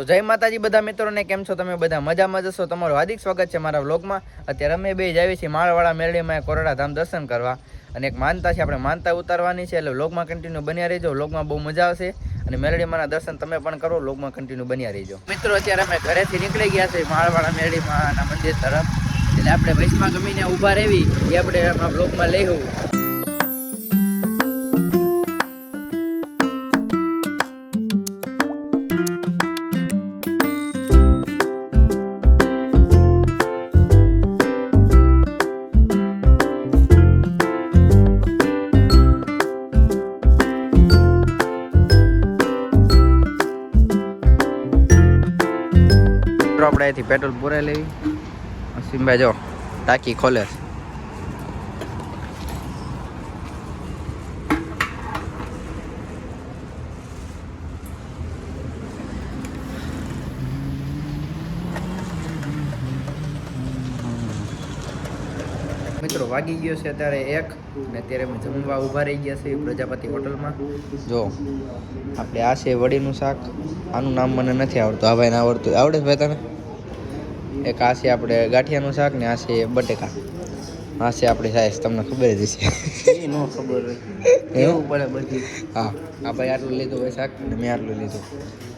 તો જય માતાજી બધા મિત્રોને, કેમ છો તમે બધા? મજામાં જશો તમારું હાર્દિક સ્વાગત છે મારા વ્લોગમાં. અત્યારે અમે બે જાવી છીએ માળવાળા મેળડીમાં કોરોડા ધામ દર્શન કરવા. અને એક માનતા છે, આપણે માનતા ઉતારવાની છે, એટલે વ્લોગમાં કન્ટિન્યુ બન્યા રહેજો. વ્લોગમાં બહુ મજા આવશે. અને મેળડીમાંના દર્શન તમે પણ કરો, વ્લોગમાં કન્ટિન્યુ બન્યા રહેજો. મિત્રો, અત્યારે અમે ઘરેથી નીકળી ગયા છે માળવાળા મેળડીમાંના મંદિર તરફ. એટલે આપણે વૈશમાં ગમીને ઊભા રહેવી, એ આપણે આમાં વ્લોગમાં લેવું. અહીંથી પેટ્રોલ પૂરાઈ લેવી. સિમ્બાઈ જો, ટાંકી ખોલે મિત્રો, વાગી ગયો છે અત્યારે એક ને અત્યારે જમવા ઊભા રહી ગયા છે પ્રજાપતિ હોટલમાં. જો, આપણે આ છે વડીનું શાક. આનું નામ મને નથી આવડતું. આ ભાઈને આવડતું. આવડે ભાઈ તને? એક આ છે આપણે ગાંઠિયાનું શાક ને આ છે બટેકા. આ છે આપણી સાઈઝ તમને ખબર જ ખબર એવું પડે બધી? હા આ ભાઈ આટલું લીધું ભાઈ શાક ને મેં આટલું લીધું.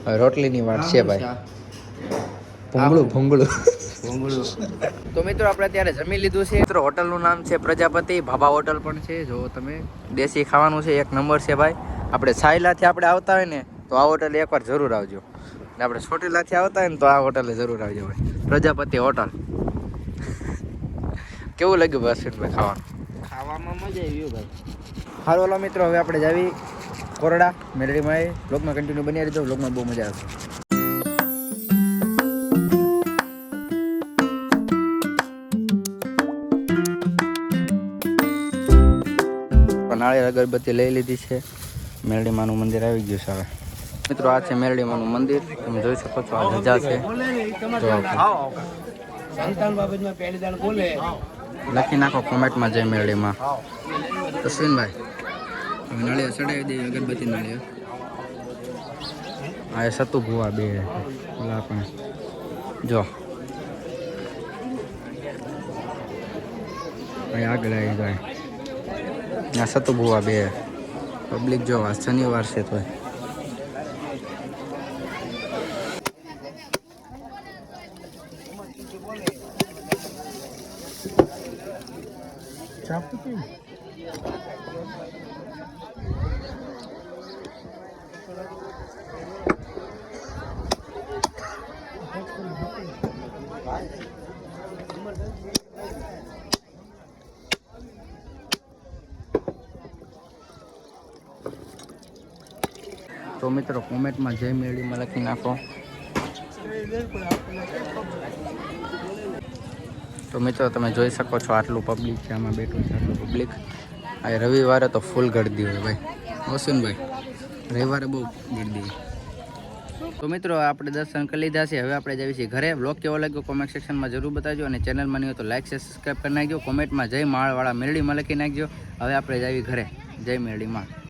હવે રોટલીની વાત છે ભાઈ. ભૂંગળું ભૂંગળું. તો મિત્રો આપણે અત્યારે જમી લીધું છે. મિત્રો હોટલનું નામ છે પ્રજાપતિ. ભાભા હોટલ પણ છે. જો તમે દેશી ખાવાનું છે એક નંબર છે ભાઈ. આપણે સાયલાથી આપણે આવતા હોય ને તો આ હોટલે એકવાર જરૂર આવજો. ને આપણે ચોટીલાથી આવતા હોય ને તો આ હોટલે જરૂર આવજો ભાઈ. પ્રજાપતિ હોટલ. કેવું લાગ્યું ભાઈ ખાવાનું? ખાવામાં મજા આવી ભાઈ. હાલો હાલો મિત્રો હવે આપણે જાવી કોરડા મેલડીમાં બ્લોગમાં કન્ટિન્યુ બની રહેજો બ્લોગમાં બહુ મજા આવશે. નાળિયેર અગરબત્તી લઈ લીધી છે. મેરડીમાનું મંદિર આવી ગયું છે હવે. મિત્રો આ છે મેરડીમાનું મંદિર. તમે જોઈ શકો છો આ ધજા છે. લખી નાખો કોમેન્ટમાં જય મેરડીમાં. અશ્વિનભાઈ હવે નાળિયેર ચડાવી દઈએ અગરબત્તી નાળિયેર. આ સતુ ભુવા બે ઓલા આપણે જો. અહીં આગળ આવી જાય. આ સતુ ભુવા બે પબ્લિક જો શનિવાર છે તો તો મિત્રો કોમેન્ટમાં જય મેળીમાં લખી નાખો. તો મિત્રો, તમે જોઈ શકો છો આટલું પબ્લિક છે, આમાં બેઠું છે આટલું પબ્લિક આ રવિવારે તો ફૂલ ગળદી હોય ભાઈ. વસુનભાઈ રવિવારે બહુ ગળદી હોય. તો મિત્રો, આપણે દર્શન કરી લીધા છે. હવે આપણે જઈએ છીએ ઘરે. બ્લોગ કેવો લાગ્યો કોમેન્ટ સેક્શનમાં જરૂર બતાવજો અને ચેનલમાં નહીં હોય તો લાઇક શેર સબસ્ક્રાઈબ કરી નાખજો. કોમેન્ટમાં જય માળવાળા મેરડીમાં લખી નાખજો. હવે આપણે જઈએ ઘરે. જય મેરડીમાં